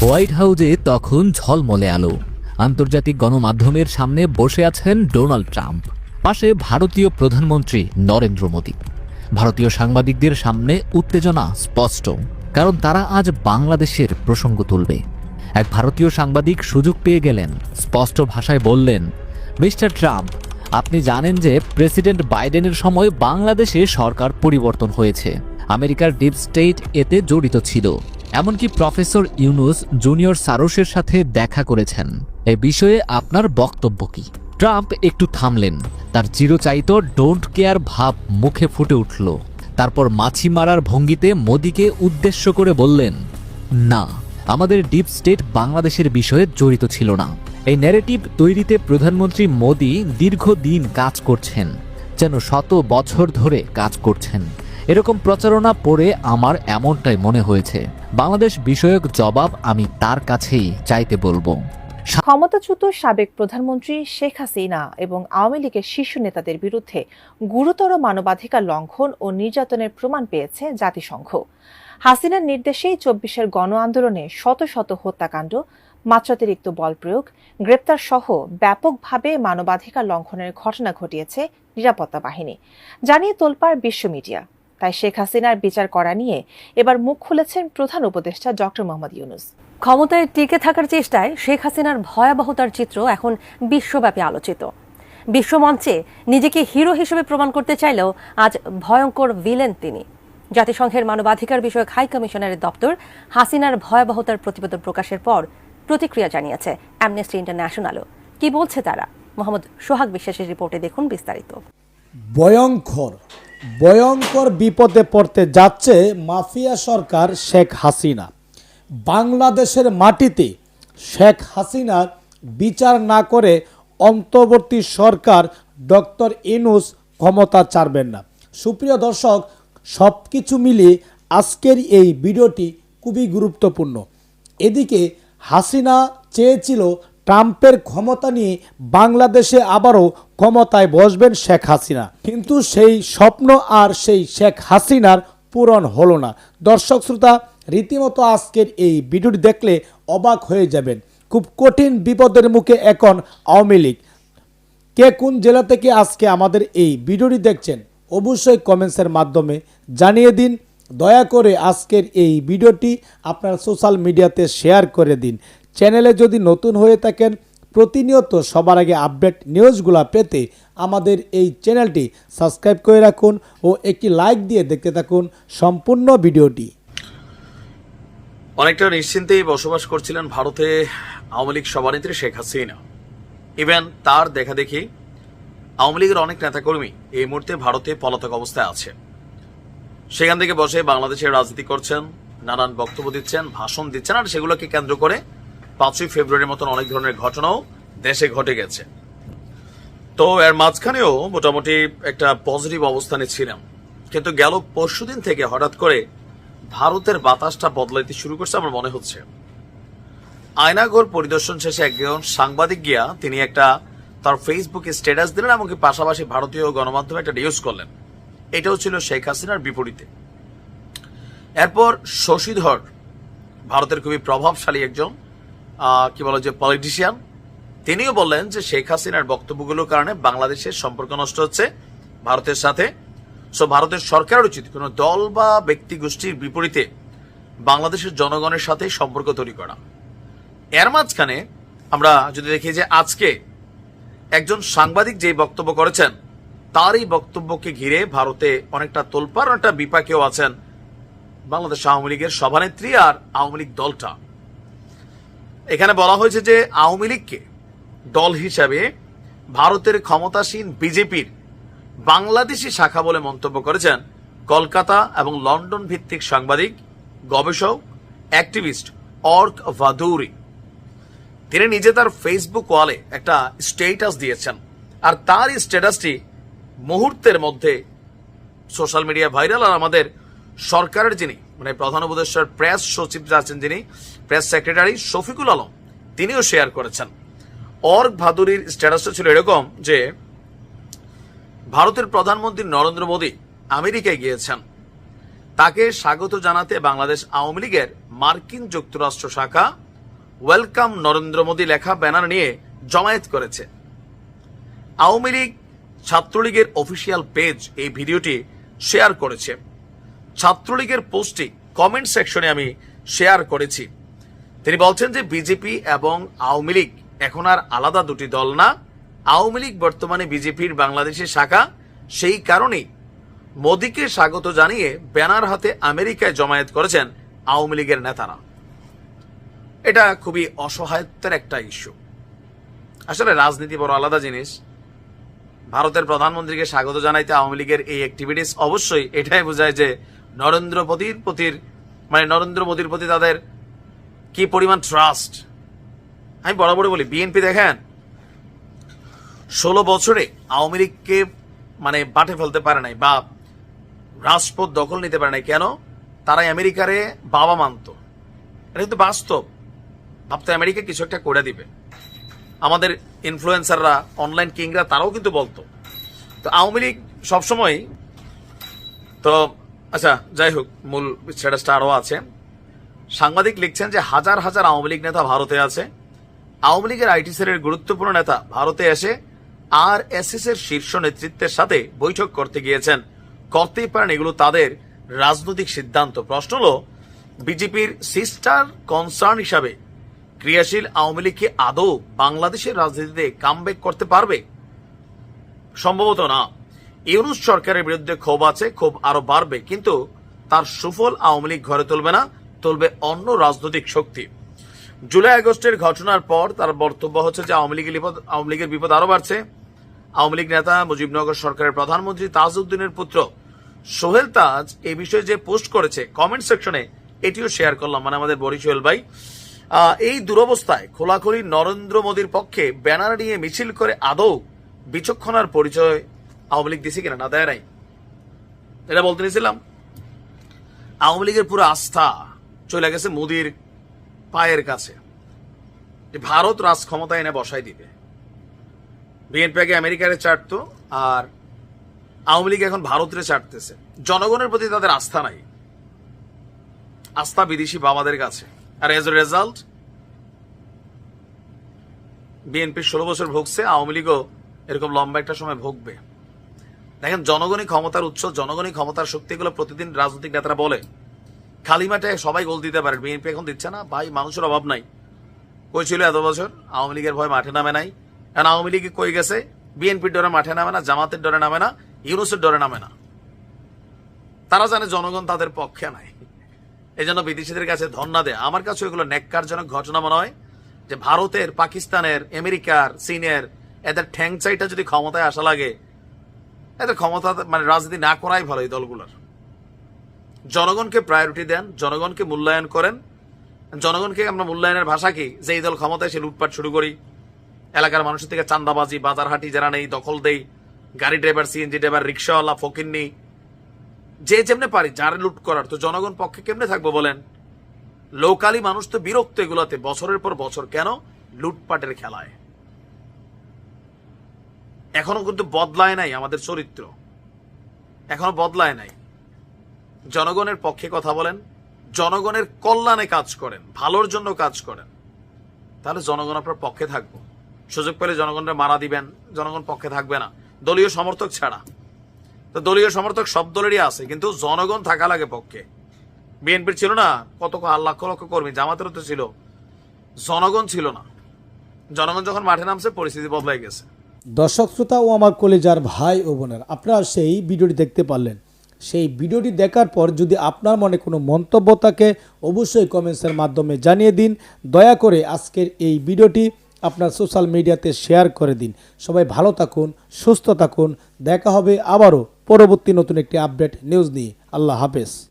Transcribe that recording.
White হাউজে তখন ঝলমলে আলো। আন্তর্জাতিক গণমাধ্যমের সামনে বসে আছেন ডোনাল্ড ট্রাম্প। পাশে ভারতীয় প্রধানমন্ত্রী নরেন্দ্র মোদী। ভারতীয় সাংবাদিকদের সামনে উত্তেজনা স্পষ্ট, কারণ তারা আজ বাংলাদেশের প্রসঙ্গ তুলবে। এক ভারতীয় সাংবাদিক সুযোগ পেয়ে গেলেন, স্পষ্ট ভাষায় বললেন, মিস্টার ট্রাম্প আপনি জানেন যে প্রেসিডেন্ট বাইডেনের সময় বাংলাদেশে সরকার পরিবর্তন হয়েছে। আমেরিকার ডিপ স্টেট এতে জড়িত ছিল। এমনকি প্রফেসর ইউনুস জুনিয়র সারোসের সাথে দেখা করেছেন। এ বিষয়ে আপনার বক্তব্য কি? ট্রাম্প একটু থামলেন। তার চিরচাইত ডোন্ট কেয়ার ভাব মুখে ফুটে উঠল। তারপর মাছি মারার ভঙ্গিতে মোদিকে উদ্দেশ্য করে বললেন, না। আমাদের ডিপ স্টেট বাংলাদেশের বিষয়ে জড়িত ছিল না। এই ন্যারেটিভ তৈরিতে প্রধানমন্ত্রী মোদী দীর্ঘদিন কাজ করছেন, যেন শত বছর ধরে কাজ করছেন। এরকম প্রচারণা পড়ে আমার এমনটাই মনে হয়েছে। বাংলাদেশ বিষয়ক জবাব আমি তার কাছেই চাইতে বলব। ক্ষমতাচ্যুত সাবেক প্রধানমন্ত্রী শেখ হাসিনা এবং আওয়ামী লীগের শীর্ষ নেতাদের বিরুদ্ধে গুরুতর মানবাধিকার লঙ্ঘন ও নির্যাতনের প্রমাণ পেয়েছে জাতিসংঘ। হাসিনার নির্দেশেই চব্বিশের গণ আন্দোলনে শত শত হত্যাকাণ্ড, মাত্রাতিরিক্ত বল প্রয়োগ গ্রেপ্তার সহ ব্যাপকভাবে মানবাধিকার লঙ্ঘনের ঘটনা ঘটিয়েছে নিরাপত্তা বাহিনী। জানিয়ে তোলপাড় বিশ্ব মিডিয়া। তাই শেখ হাসিনার বিচার করা নিয়ে এবার মুখ খুলেছেন প্রধান উপদেষ্টা ডক্টর মোহাম্মদ ইউনুস। ক্ষমতায় টিকে থাকার চেষ্টায় শেখ হাসিনার ভয়াবহতার চিত্র এখন বিশ্বব্যাপী আলোচিত। বিশ্বমঞ্চে নিজেকে হিরো হিসেবে প্রমাণ করতে চাইলেও আজ ভয়ঙ্কর ভিলেন তিনি। জাতিসংঘের মানবাধিকার বিষয়ক হাই কমিশনারের দপ্তর হাসিনার ভয়াবহতার প্রতিবেদন প্রকাশের পর প্রতিক্রিয়া জানিয়েছে অ্যামনেস্টি ইন্টারন্যাশনালও। কি বলছে তারা? মোহাম্মদ সোহাগ বিশ্বাসের রিপোর্টে দেখুন বিস্তারিত। ভয়ঙ্কর ভয়ঙ্কর বিপদে পড়তে যাচ্ছে মাফিয়া সরকার শেখ হাসিনা। বাংলাদেশের মাটিতে শেখ হাসিনার বিচার না করে অন্তর্বর্তী সরকার ডক্টর ইনুস ক্ষমতা ছাড়বেন না। সুপ্রিয় দর্শক সব কিছু মিলিয়ে আজকের এই ভিডিওটি খুবই গুরুত্বপূর্ণ। এদিকে হাসিনা চেয়েছিল ট্রাম্পের ক্ষমতা নিয়ে বাংলাদেশে আবারও ক্ষমতায় বসবেন শেখ হাসিনা। কিন্তু সেই স্বপ্ন আর সেই শেখ হাসিনার পূরণ হলো না। দর্শক শ্রোতা, রীতিমতো আজকের এই ভিডিওটি দেখলে অবাক হয়ে যাবেন। খুব কঠিন বিপদের মুখে এখন আওয়ামী লীগ। কে কোন জেলা থেকে আজকে আমাদের এই ভিডিওটি দেখছেন? অবশ্যই কমেন্টসের মাধ্যমে জানিয়ে দিন। দয়া করে আজকের এই ভিডিওটি আপনার সোশ্যাল মিডিয়াতে শেয়ার করে দিন। চ্যানেলে যদি নতুন হয়ে থাকেন, প্রতিনিয়ত সবার আগে আপডেট নিউজগুলো পেতে আমাদের এই চ্যানেলটি সাবস্ক্রাইব করে রাখুন ও একটি লাইক দিয়ে দেখতে থাকুন সম্পূর্ণ ভিডিওটি। অনেকটা নিশ্চিন্তেই বসবাস করছিলেন ভারতে আওয়ামী লীগ সভানেত্রী শেখ হাসিনা। ইভেন তার দেখা দেখি আওয়ামী লীগের অনেক নেতাকর্মী এই মুহূর্তে ভারতে পলাতক অবস্থায় আছে। সেখান থেকে বসে বাংলাদেশের রাজনীতি করছেন, নানান বক্তব্য দিচ্ছেন, ভাষণ দিচ্ছেন, আর সেগুলোকে কেন্দ্র করে পাঁচই ফেব্রুয়ারির মতন অনেক ধরনের ঘটনাও দেশে ঘটে গেছে। তো এর মাঝখানেও মোটামুটি একটা পজিটিভ অবস্থানে ছিলাম। কিন্তু গেল পরশুদিন থেকে হঠাৎ করে ভারতের বাতাসটা বদলাইতে শুরু করছে আমার মনে হচ্ছে। আয়নাগর পরিদর্শন শেষে একজন সাংবাদিক গিয়া তিনি একটা তার ফেসবুকে স্ট্যাটাস দিলেন এমনকি পাশাপাশি ভারতীয় গণমাধ্যমে একটা নিউজ করলেন। এটাও ছিল শেখ হাসিনার বিপরীতে। এরপর শশীধর, ভারতের খুবই প্রভাবশালী একজন কি বলো যে পলিটিশিয়ান তিনিও বললেন যে শেখ হাসিনার বক্তব্যগুলোর কারণে বাংলাদেশের সম্পর্ক নষ্ট হচ্ছে ভারতের সাথে। সো ভারতের সরকারের উচিত কোনো দল বা ব্যক্তি গোষ্ঠীর বিপরীতে বাংলাদেশের জনগণের সাথে সম্পর্ক তৈরি করা। এর মাঝখানে আমরা যদি দেখি যে আজকে একজন সাংবাদিক যে বক্তব্য করেছেন তার এই বক্তব্যকে ঘিরে ভারতে অনেকটা তোলপার একটা বিপাকেও আছেন বাংলাদেশ আওয়ামী লীগের সভানেত্রী আর আওয়ামী লীগ দলটা। এখানে বলা হয়েছে যে আওয়ামী লীগকে দল হিসাবে ভারতের ক্ষমতাসীন বিজেপির বাংলাদেশি শাখা বলে মন্তব্য করেছেন কলকাতা এবং লন্ডন ভিত্তিক সাংবাদিক, গবেষক, অ্যাক্টিভিস্ট অর্ক ভাদুরি। তিনি নিজে তার ফেসবুক ওয়ালে একটা স্টেটাস দিয়েছেন। আর তার এই স্ট্যাটাসটি মুহূর্তের মধ্যে সোশ্যাল মিডিয়া ভাইরাল আর আমাদের সরকারের যিনি মানে প্রধান উপদেষ্টার প্রেস সচিব আছেন যিনি প্রেস সেক্রেটারি শফিকুল আলম, তিনিও শেয়ার করেছেন। অর্ক ভাদুরীর স্ট্যাটাসটা ছিল এরকম যে, ভারতের প্রধানমন্ত্রী নরেন্দ্র মোদী আমেরিকায় গিয়েছেন। তাকে স্বাগত জানাতে বাংলাদেশ আওয়ামী লীগের মার্কিন যুক্তরাষ্ট্র শাখা ওয়েলকাম নরেন্দ্র মোদী লেখা ব্যানার নিয়ে জমায়েত করেছে। আওয়ামী লীগ ছাত্রলীগের অফিসিয়াল পেজ এই ভিডিওটি শেয়ার করেছে। ছাত্রলীগের পোস্টটি কমেন্ট সেকশনে আমি শেয়ার করেছি। তিনি বলছেন যে বিজেপি এবং আওয়ামী লীগ এখন আর আলাদা দুটি দল না। আওয়ামী লীগ বর্তমানে বিজেপির বাংলাদেশের শাখা। সেই কারণেই মোদীকে স্বাগত জানিয়ে ব্যানার হাতে আমেরিকায় জমায়েত করেছেন আওয়ামী লীগের নেতারা। এটা খুবই অসহায়ত্বের একটা ইস্যু আসলে রাজনীতি বড় আলাদা জিনিস। ভারতের প্রধানমন্ত্রীকে স্বাগত জানাইতে আওয়ামী লীগের এই অ্যাক্টিভিটিস অবশ্যই এটাই বোঝায় যে নরেন্দ্র মোদীর প্রতির মানে নরেন্দ্র মোদীর প্রতি তাদের কি পরিমাণ ট্রাস্ট আমি বরাবরই বলি বিএনপি দেখেন, ষোলো বছরে আওয়ামী লীগকে মানে বাটে ফেলতে পারে নাই বা রাজপথ দখল নিতে পারে নাই। কেন? তারাই আমেরিকারে বাবা মানত। এটা কিন্তু বাস্তব। ভাবতে আমেরিকা কিছু একটা করে দিবে। আমাদের ইনফ্লুয়েন্সাররা অনলাইন কিংরা তারাও কিন্তু বলতো। তো আওয়ামী লীগ সবসময় তো আচ্ছা যাই হোক, মূল স্ট্যাটাসটা আরও আছে। সাংবাদিক লিখছেন যে হাজার হাজার আওয়ামী লীগ নেতা ভারতে আছে। আওয়ামী লীগের আইটি সেলের গুরুত্বপূর্ণ নেতা ভারতে এসে আর এস এর শীর্ষ নেতৃত্বের সাথে বৈঠক করতে গিয়েছেন। করতেই পারেন এগুলো তাদের রাজনৈতিক সিদ্ধান্ত। প্রশ্ন হল, বিজেপির সিস্টার কনসার্ন হিসাবে ক্রিয়াশীল আওয়ামী লীগ কি আদৌ বাংলাদেশের রাজনীতিতে কামব্যাক করতে পারবে? সম্ভবত না। ইউনুস সরকারের বিরুদ্ধে ক্ষোভ আছে, ক্ষোভ আরও বাড়বে, কিন্তু তার সুফল আওয়ামী লীগ ঘরে তুলবে না, তুলবে অন্য রাজনৈতিক শক্তি। জুলাই আগস্টের ঘটনার পর তার বক্তব্য হচ্ছে যে আওয়ামী লীগের বিপদ আওয়ামী লীগের বিপদ আরও বাড়ছে। আওয়ামী লীগ নেতা মুজিবনগর সরকারের প্রধানমন্ত্রী তাজউদ্দিনের পুত্র সোহেল তাজ এই বিষয়ে যে পোস্ট করেছে কমেন্ট সেকশনে এটিও শেয়ার করলাম। মানে আমাদের বরি সোহেল ভাই এই দুরবস্থায় খোলাখুলি নরেন্দ্র মোদীর পক্ষে ব্যানার নিয়ে মিছিল করে আদৌ বিচক্ষণার পরিচয় আওয়ামী লীগ দিছে কিনা না দেয় নাই। এটা বলতে নিয়েছিলাম। আওয়ামী লীগের পুরো আস্থা চলে গেছে মোদীর পায়ের কাছে। ভারত রাজ ক্ষমতা এনে বসাই দিবে। বিএনপি আগে আমেরিকারে চাটতো আর আওয়ামী লীগ এখন ভারতের চাটতেছে। জনগণের প্রতি তাদের আস্থা নাই। আস্থা বিদেশি বাবাদের কাছে। আর এজ এ রেজাল্ট বিএনপি ষোলো বছর ভুগছে, আওয়ামী লীগও এরকম লম্বা একটা সময় ভুগবে। দেখেন, জনগণই ক্ষমতার উৎস, জনগণই ক্ষমতার শক্তিগুলো প্রতিদিন রাজনৈতিক নেতারা বলে। খালি মাঠে সবাই গোল দিতে পারে বিএনপি এখন দিচ্ছে না। ভাই, মানুষের অভাব নাই। কই ছিল এত বছর? আওয়ামী লীগের ভয় মাঠে নামে নাই। কারণ আওয়ামী লীগ কই গেছে? বিএনপির ডরে মাঠে নামে না, জামাতের ডরে নামে না, ইউনুসের ডরে নামে না। তারা জানে জনগণ তাদের পক্ষে নাই। এই জন্য বিদেশিদের কাছে ধর্ণা দেয়। আমার কাছে এগুলো ন্যাক্কারজনক ঘটনা মনে হয় যে ভারতের, পাকিস্তানের, আমেরিকার, চীনের, এদের ঠ্যাংচাইটা যদি ক্ষমতায় আসা লাগে, এদের ক্ষমতা মানে রাজনীতি না করাই ভালো এই দলগুলোর। জনগণকে প্রায়োরিটি দেন, জনগণকে মূল্যায়ন করেন। জনগণকে আমরা মূল্যায়নের ভাষা কি? যে এই দল ক্ষমতায়, সে লুটপাট শুরু করি। এলাকার মানুষের থেকে চান্দাবাজি বাজার হাটি যারা নেই, দখল দেই। গাড়ি ড্রাইভার সিএনজি ড্রাইভার রিক্সাওয়ালা ফকিন্নি যে যেমনে পারি, যার লুট করার। তো জনগণ পক্ষে কেমনে থাকব বলেন? লোকালি মানুষ তো বিরক্ত এগুলাতে, বছরের পর বছর। কেন? লুটপাটের খেলায়। এখনও কিন্তু বদলায় নাই আমাদের চরিত্র। এখনও বদলায় নাই। জনগণের পক্ষে কথা বলেন, জনগণের কল্যাণে কাজ করেন, ভালোর জন্য কাজ করেন। তাহলে জনগণ আপনার পক্ষে থাকব। সুযোগ পেলে জনগণের মারা দিবেন, জনগণ পক্ষে থাকবে না। দলীয় সমর্থক ছাড়া। তো দলীয় সমর্থক সব দলেরই আছে, কিন্তু জনগণ থাকা লাগে পক্ষে। বিএনপির ছিল না, কত লক্ষ লক্ষ কর্মী, জামাতেরও তো ছিল। জনগণ ছিল না। জনগণ যখন মাঠে নামছে, পরিস্থিতি বদলাই গেছে। দর্শক শ্রোতা ও আমার কলেজার ভাই ও বোনের, আপনারা সেই ভিডিওটি দেখতে পারলেন। সেই ভিডিওটি দেখার পর যদি আপনার মনে কোনো মন্তব্য থাকে, অবশ্যই কমেন্টসের মাধ্যমে জানিয়ে দিন। দয়া করে আজকের এই ভিডিওটি আপনার সোশ্যাল মিডিয়াতে শেয়ার করে দিন। সবাই ভালো থাকুন, সুস্থ থাকুন। দেখা হবে আবারও। পরবর্তী নতুন একটি আপডেট নিউজ নিয়ে। আল্লাহ হাফেজ।